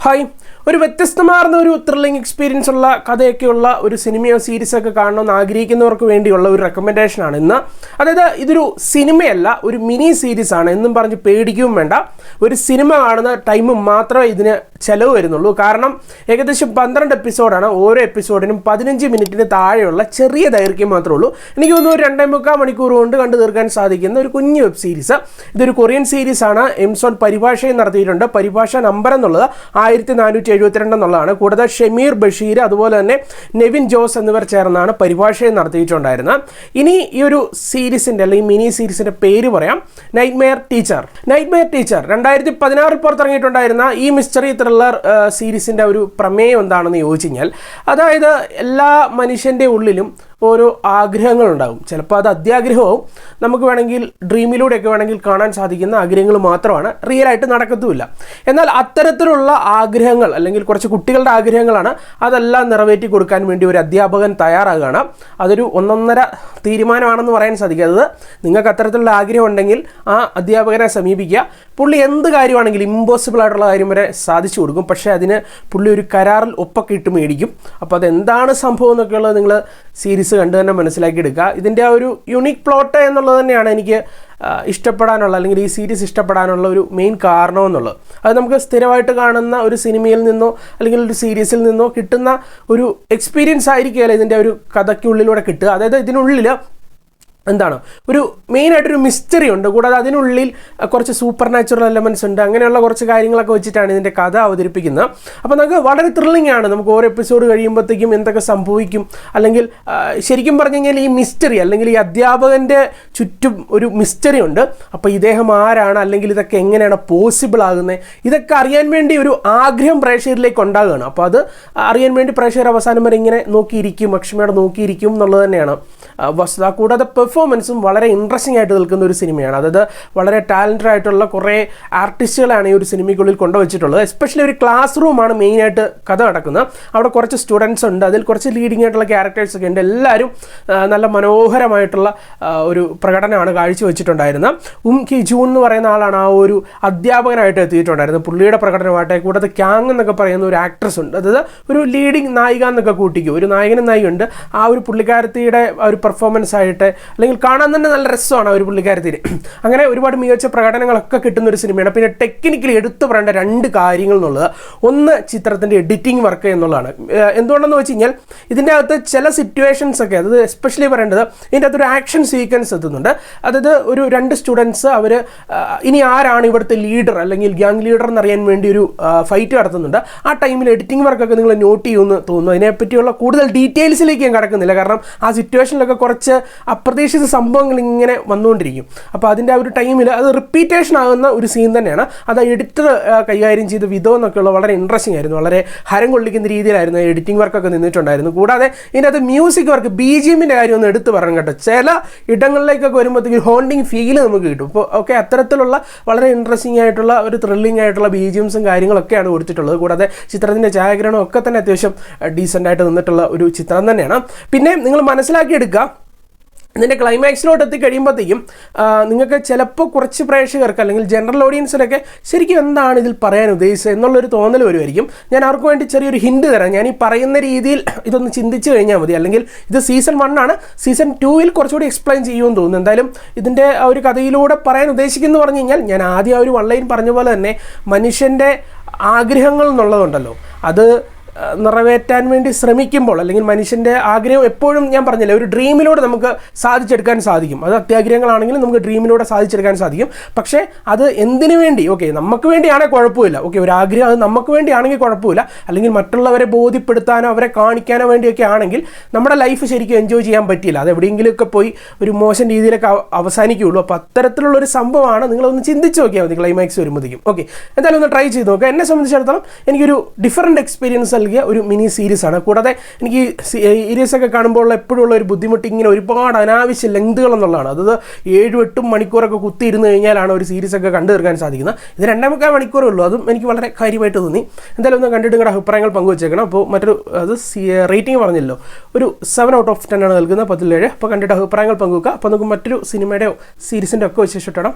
Hi ഒരു വ്യത്യസ്തമാർന്ന ഒരു thrilling experience ഉള്ള കഥയൊക്കെയുള്ള ഒരു സിനിമയോ സീരീസൊക്കെ കാണണമെന്ന് ആഗ്രഹിക്കുന്നവർക്ക് വേണ്ടിയുള്ള ഒരു റെക്കമെൻഡേഷനാണ് ഇന്ന് അതായത് ഇതൊരു സിനിമയല്ല ഒരു മിനി സീരീസ് ആണ്. എന്നും പറഞ്ഞ് പേടിക്കുകയും വേണ്ട. ഒരു സിനിമ കാണുന്ന ടൈം മാത്രമേ ഇതിന് ചിലവ് വരുന്നുള്ളൂ. കാരണം ഏകദേശം പന്ത്രണ്ട് എപ്പിസോഡാണ് ഓരോ എപ്പിസോഡിനും പതിനഞ്ച് മിനിറ്റിന് താഴെയുള്ള ചെറിയ ദൈർഘ്യം മാത്രമേ ഉള്ളൂ. എനിക്ക് തോന്നുന്നു രണ്ടേ മുക്കാൽ മണിക്കൂർ കൊണ്ട് കണ്ടു തീർക്കാൻ സാധിക്കുന്ന ഒരു കുഞ്ഞു വെബ് സീരീസ് ഇതൊരു കൊറിയൻ സീരീസ് ആണ്. എംസോൺ പരിഭാഷയും നടത്തിയിട്ടുണ്ട്. പരിഭാഷ നമ്പർ എന്നുള്ളത് ആയിരത്തി നാനൂറ്റി എഴുപത്തിരണ്ട് എന്നുള്ളതാണ്. കൂടാതെ ഷമീർ ബഷീർ അതുപോലെ തന്നെ നെവിൻ ജോസ് എന്നിവർ ചേർന്നാണ് പരിഭാഷയും നടത്തിയിട്ടുണ്ടായിരുന്നത്. ഇനി ഈ ഒരു സീരീസിന്റെ അല്ലെങ്കിൽ മിനി സീരീസിന്റെ പേര് പറയാം. Nightmare teacher nightmare teacher രണ്ടായിരത്തി പതിനാറിൽ പുറത്തിറങ്ങിയിട്ടുണ്ടായിരുന്ന ഈ മിസ്റ്ററി ത്രില്ലർ സീരീസിന്റെ ഒരു പ്രമേയം എന്താണെന്ന് ചോദിച്ചു കഴിഞ്ഞാൽ അതായത് എല്ലാ മനുഷ്യന്റെ ഉള്ളിലും ഓരോ ആഗ്രഹങ്ങളുണ്ടാകും ചിലപ്പോൾ അത് അത്യാഗ്രഹവും നമുക്ക് വേണമെങ്കിൽ ഡ്രീമിലൂടെയൊക്കെ വേണമെങ്കിൽ കാണാൻ സാധിക്കുന്ന ആഗ്രഹങ്ങൾ മാത്രമാണ്. റിയൽ ആയിട്ട് നടക്കത്തുമില്ല. എന്നാൽ അത്തരത്തിലുള്ള ആഗ്രഹങ്ങൾ അല്ലെങ്കിൽ കുറച്ച് കുട്ടികളുടെ ആഗ്രഹങ്ങളാണ് അതെല്ലാം നിറവേറ്റി കൊടുക്കാൻ വേണ്ടി ഒരു അധ്യാപകൻ തയ്യാറാകുകയാണ്. അതൊരു ഒന്നൊന്നര തീരുമാനമാണെന്ന് പറയാൻ സാധിക്കാത്തത് നിങ്ങൾക്ക് അത്തരത്തിലുള്ള ആഗ്രഹം ഉണ്ടെങ്കിൽ ആ അധ്യാപകനെ സമീപിക്കുക. പുള്ളി എന്ത് കാര്യമാണെങ്കിലും ഇമ്പോസിബിൾ ആയിട്ടുള്ള കാര്യം വരെ സാധിച്ചു കൊടുക്കും. പക്ഷേ അതിന് പുള്ളി ഒരു കരാറിൽ ഒപ്പൊക്കെ ഇട്ട് മേടിക്കും. അപ്പോൾ അതെന്താണ് സംഭവം എന്നൊക്കെയുള്ളത് നിങ്ങൾ സീരീസ് കണ്ടു തന്നെ മനസ്സിലാക്കി എടുക്കുക ഇതിന്റെ ആ ഒരു യുണീക്ക് പ്ലോട്ട് എന്നുള്ളത് തന്നെയാണ് എനിക്ക് ഇഷ്ടപ്പെടാനുള്ള അല്ലെങ്കിൽ ഈ സീരീസ് ഇഷ്ടപ്പെടാനുള്ള ഒരു മെയിൻ കാരണമെന്നുള്ളത്. അത് നമുക്ക് സ്ഥിരമായിട്ട് കാണുന്ന ഒരു സിനിമയിൽ നിന്നോ അല്ലെങ്കിൽ ഒരു സീരീസിൽ നിന്നോ കിട്ടുന്ന ഒരു എക്സ്പീരിയൻസ് ആയിരിക്കുകയല്ല ഇതിന്റെ ഒരു കഥയ്ക്കുള്ളിലൂടെ കിട്ടുക. അതായത് ഇതിനുള്ളിൽ എന്താണ്? ഒരു മെയിനായിട്ടൊരു മിസ്റ്ററി ഉണ്ട്. കൂടാതെ അതിനുള്ളിൽ കുറച്ച് സൂപ്പർ നാച്ചുറൽ എലമെൻസ് ഉണ്ട്. അങ്ങനെയുള്ള കുറച്ച് കാര്യങ്ങളൊക്കെ വെച്ചിട്ടാണ് ഇതിന്റെ കഥ അവതരിപ്പിക്കുന്നത്. അപ്പോൾ നമുക്ക് വളരെ ത്രില്ലിംഗ് ആണ്. നമുക്ക് ഓരോ എപ്പിസോഡ് കഴിയുമ്പോഴത്തേക്കും എന്തൊക്കെ സംഭവിക്കും. അല്ലെങ്കിൽ ശരിക്കും പറഞ്ഞു കഴിഞ്ഞാൽ ഈ മിസ്റ്ററി അല്ലെങ്കിൽ ഈ അധ്യാപകന്റെ ചുറ്റും ഒരു മിസ്റ്ററി ഉണ്ട്. അപ്പോൾ ഇദ്ദേഹം ആരാണ്? അല്ലെങ്കിൽ ഇതൊക്കെ എങ്ങനെയാണ് പോസിബിൾ ആകുന്നത്? ഇതൊക്കെ അറിയാൻ വേണ്ടി ഒരു ആഗ്രഹം പ്രേക്ഷകരിലേക്ക് ഉണ്ടാകുകയാണ്. അപ്പോൾ അത് അറിയാൻ വേണ്ടി പ്രേക്ഷകർ അവസാനം വരെ ഇങ്ങനെ നോക്കിയിരിക്കും. അക്ഷമയോടെ നോക്കിയിരിക്കും എന്നുള്ളത് തന്നെയാണ്. വസ്തുത. കൂടാതെ പെർഫോമൻസും വളരെ ഇൻട്രസ്റ്റിംഗ് ആയിട്ട് നിൽക്കുന്ന ഒരു സിനിമയാണ്. അതായത് വളരെ ടാലന്റഡ് ആയിട്ടുള്ള കുറേ ആർട്ടിസ്റ്റുകളാണ് ഈ ഒരു സിനിമയ്ക്കുള്ളിൽ കൊണ്ടുവച്ചിട്ടുള്ളത്. എസ്പെഷ്യലി ഒരു ക്ലാസ് റൂമാണ് മെയിനായിട്ട് കഥ നടക്കുന്നത്. അവിടെ കുറച്ച് സ്റ്റുഡൻസ് ഉണ്ട്. അതിൽ കുറച്ച് ലീഡിംഗ് ആയിട്ടുള്ള ക്യാരക്ടേഴ്സ് ഒക്കെ ഉണ്ട്. എല്ലാവരും നല്ല മനോഹരമായിട്ടുള്ള ഒരു പ്രകടനമാണ് കാഴ്ചവെച്ചിട്ടുണ്ടായിരുന്നത്. ഉം കി ജൂൺ എന്ന് പറയുന്ന ആളാണ് ആ ഒരു അധ്യാപകനായിട്ട് എത്തിയിട്ടുണ്ടായിരുന്നത്. പുള്ളിയുടെ പ്രകടനമായിട്ട് കൂടാതെ ക്യാങ് എന്നൊക്കെ പറയുന്ന ഒരു ആക്ട്രസ് ഉണ്ട്. അതായത് ഒരു ലീഡിംഗ് നായിക എന്നൊക്കെ കൂട്ടിക്കും. ഒരു നായകനും നായികയുണ്ട്. ആ ഒരു പുള്ളിക്കാരത്തിയുടെ ഒരു പെർഫോമൻസ് ആയിട്ട് അല്ലെങ്കിൽ കാണാൻ തന്നെ നല്ല രസമാണ് ഒരു പുള്ളിക്കാരത്തിന്. അങ്ങനെ ഒരുപാട് മികച്ച പ്രകടനങ്ങളൊക്കെ കിട്ടുന്ന ഒരു സിനിമയാണ്. പിന്നെ ടെക്നിക്കലി എടുത്തു പറയേണ്ട രണ്ട് കാര്യങ്ങൾ എന്നുള്ളത്. ഒന്ന് ചിത്രത്തിന്റെ എഡിറ്റിംഗ് വർക്ക് എന്നുള്ളതാണ്. എന്തുകൊണ്ടെന്ന് വെച്ച് കഴിഞ്ഞാൽ ഇതിന്റെ അകത്ത് ചില സിറ്റുവേഷൻസ് ഒക്കെ അതായത് എസ്പെഷ്യലി പറയേണ്ടത് ഇതിന്റെ അകത്തൊരു ആക്ഷൻ സീക്വൻസ് എത്തുന്നുണ്ട്. അതായത് ഒരു രണ്ട് സ്റ്റുഡൻസ് അവർ ഇനി ആരാണ് ഇവിടുത്തെ ലീഡർ അല്ലെങ്കിൽ ഗ്യാങ് ലീഡർ എന്നറിയാൻ വേണ്ടി ഒരു ഫൈറ്റ് നടത്തുന്നുണ്ട്. ആ ടൈമിൽ എഡിറ്റിംഗ് വർക്കൊക്കെ നിങ്ങൾ നോട്ട് ചെയ്യുമെന്ന് തോന്നുന്നു. അതിനെപ്പറ്റിയുള്ള കൂടുതൽ ഡീറ്റെയിൽസിലേക്ക് ഞാൻ കടക്കുന്നില്ല. കാരണം ആ സിറ്റുവേഷനിലൊക്കെ കുറച്ച് അപ്രതീക്ഷിത സംഭവങ്ങൾ ഇങ്ങനെ വന്നുകൊണ്ടിരിക്കും. അപ്പോൾ അതിന്റെ ആ ഒരു ടൈമിൽ അത് റിപ്പീറ്റേഷൻ ആകുന്ന ഒരു സീൻ തന്നെയാണ്. അത് എഡിറ്റർ കൈകാര്യം ചെയ്ത വിധം എന്നൊക്കെയുള്ള വളരെ ഇൻട്രസ്റ്റിംഗ് ആയിരുന്നു. വളരെ ഹരം കൊള്ളിക്കുന്ന രീതിയിലായിരുന്നു എഡിറ്റിംഗ് വർക്കൊക്കെ നിന്നിട്ടുണ്ടായിരുന്നു. കൂടാതെ ഇതിനകത്ത് മ്യൂസിക് വർക്ക് ബി ജി എമ്മിന്റെ കാര്യം ഒന്ന് എടുത്ത് പറയണം കേട്ടോ. ചില ഇടങ്ങളിലേക്കൊക്കെ വരുമ്പോഴത്തേക്ക് ഹോണ്ടിങ് ഫീൽ നമുക്ക് കിട്ടും. അപ്പോൾ ഓക്കെ അത്തരത്തിലുള്ള വളരെ ഇൻട്രസ്റ്റിംഗ് ആയിട്ടുള്ള ഒരു ത്രില്ലിംഗ് ആയിട്ടുള്ള ബി ജി എംസും കാര്യങ്ങളൊക്കെയാണ് കൊടുത്തിട്ടുള്ളത്. കൂടാതെ ചിത്രത്തിന്റെ ഛായാഗ്രഹണം ഒക്കെ തന്നെ അത്യാവശ്യം ഡീസന്റ് ആയിട്ട് നിന്നിട്ടുള്ള ഒരു ചിത്രം തന്നെയാണ്. പിന്നെ നിങ്ങൾ മനസ്സിലാക്കിയെടുക്കുക ഇതിന്റെ ക്ലൈമാക്സിലോട്ട് എത്തിക്കഴിയുമ്പോഴത്തേക്കും നിങ്ങൾക്ക് ചിലപ്പോൾ കുറച്ച് പ്രേക്ഷകർക്ക് അല്ലെങ്കിൽ ജനറൽ ഓഡിയൻസിനൊക്കെ ശരിക്കും എന്താണ് ഇതിൽ പറയാൻ ഉദ്ദേശിച്ചത് എന്നുള്ളൊരു തോന്നൽ വരുമായിരിക്കും. ഞാൻ അവർക്ക് വേണ്ടി ചെറിയൊരു ഹിൻഡ് തരാം. ഞാൻ ഈ പറയുന്ന രീതിയിൽ ഇതൊന്ന് ചിന്തിച്ച് കഴിഞ്ഞാൽ മതി. അല്ലെങ്കിൽ ഇത് സീസൺ വൺ ആണ്. സീസൺ ടൂവിൽ കുറച്ചുകൂടി എക്സ്പ്ലെയിൻ ചെയ്യുമെന്ന് തോന്നുന്നു. എന്തായാലും ഇതിന്റെ ആ ഒരു കഥയിലൂടെ പറയാൻ ഉദ്ദേശിക്കുന്നു പറഞ്ഞു കഴിഞ്ഞാൽ ഞാൻ ആദ്യം ആ ഒരു ലൈൻ പറഞ്ഞ പോലെ തന്നെ മനുഷ്യന്റെ ആഗ്രഹങ്ങൾ എന്നുള്ളതുണ്ടല്ലോ. അത് നിറവേറ്റാൻ വേണ്ടി ശ്രമിക്കുമ്പോൾ അല്ലെങ്കിൽ മനുഷ്യന്റെ ആഗ്രഹം എപ്പോഴും ഞാൻ പറഞ്ഞില്ല ഒരു ഡ്രീമിലൂടെ നമുക്ക് സാധിച്ചെടുക്കാൻ സാധിക്കും. അത് അത്യാഗ്രഹങ്ങളാണെങ്കിലും നമുക്ക് ഡ്രീമിലൂടെ സാധിച്ചെടുക്കാൻ സാധിക്കും. പക്ഷേ അത് എന്തിനു വേണ്ടി? ഓക്കെ നമുക്ക് വേണ്ടിയാണെങ്കിൽ കുഴപ്പമില്ല. ഓക്കെ ഒരു ആഗ്രഹം അത് നമുക്ക് വേണ്ടിയാണെങ്കിൽ കുഴപ്പമില്ല. അല്ലെങ്കിൽ മറ്റുള്ളവരെ ബോധ്യപ്പെടുത്താനോ അവരെ കാണിക്കാനോ വേണ്ടിയൊക്കെ ആണെങ്കിൽ നമ്മുടെ ലൈഫ് ശരിക്കും എൻജോയ് ചെയ്യാൻ പറ്റിയില്ല. അത് എവിടെയെങ്കിലുമൊക്കെ പോയി ഒരു മോശം രീതിയിലൊക്കെ അവസാനിക്കുകയുള്ളൂ. അപ്പോൾ അത്തരത്തിലുള്ള ഒരു സംഭവമാണ് നിങ്ങളൊന്ന് ചിന്തിച്ച് നോക്കിയാൽ മതി. ക്ലൈമാക്സ് വരുമ്പോഴത്തേക്കും ഓക്കെ എന്തായാലും ഒന്ന് ട്രൈ ചെയ്ത് നോക്കുക എന്നെ സംബന്ധിച്ചിടത്തോളം എനിക്കൊരു ഡിഫറന്റ് എക്സ്പീരിയൻസ് നൽകിയ ഒരു മിനി സീരീസ് ആണ്. കൂടാതെ എനിക്ക് സീരീസ് ഒക്കെ കാണുമ്പോൾ എപ്പോഴും ഉള്ള ഒരു ബുദ്ധിമുട്ട് ഇങ്ങനെ ഒരുപാട് അനാവശ്യ ലെങ്തുകൾ എന്നുള്ളതാണ്. അതായത് ഏഴും എട്ടും മണിക്കൂറൊക്കെ കുത്തിയിരുന്ന് കഴിഞ്ഞാലാണ് ഒരു സീരീസ് ഒക്കെ കണ്ടു തീർക്കാൻ സാധിക്കുന്നത്. ഇത് രണ്ടേ മുക്കാൽ മണിക്കൂറേ ഉള്ളൂ. അതും എനിക്ക് വളരെ കാര്യമായിട്ട് തോന്നി. എന്തായാലും ഒന്ന് കണ്ടിട്ട് നിങ്ങളുടെ അഭിപ്രായങ്ങൾ പങ്കുവച്ചേക്കണം. അപ്പോൾ മറ്റൊരു അത് റേറ്റിംഗ് പറഞ്ഞല്ലോ ഒരു സെവൻ ഔട്ട് ഓഫ് ടെൻ ആണ് നൽകുന്നത്. പത്തിലേഴ് അപ്പോൾ കണ്ടിട്ട് അഭിപ്രായങ്ങൾ പങ്കുവെക്കുക. അപ്പോൾ നമുക്ക് മറ്റൊരു സിനിമയുടെയോ സീരീസിന്റെ ഒക്കെ വിശേഷിച്ചിടണം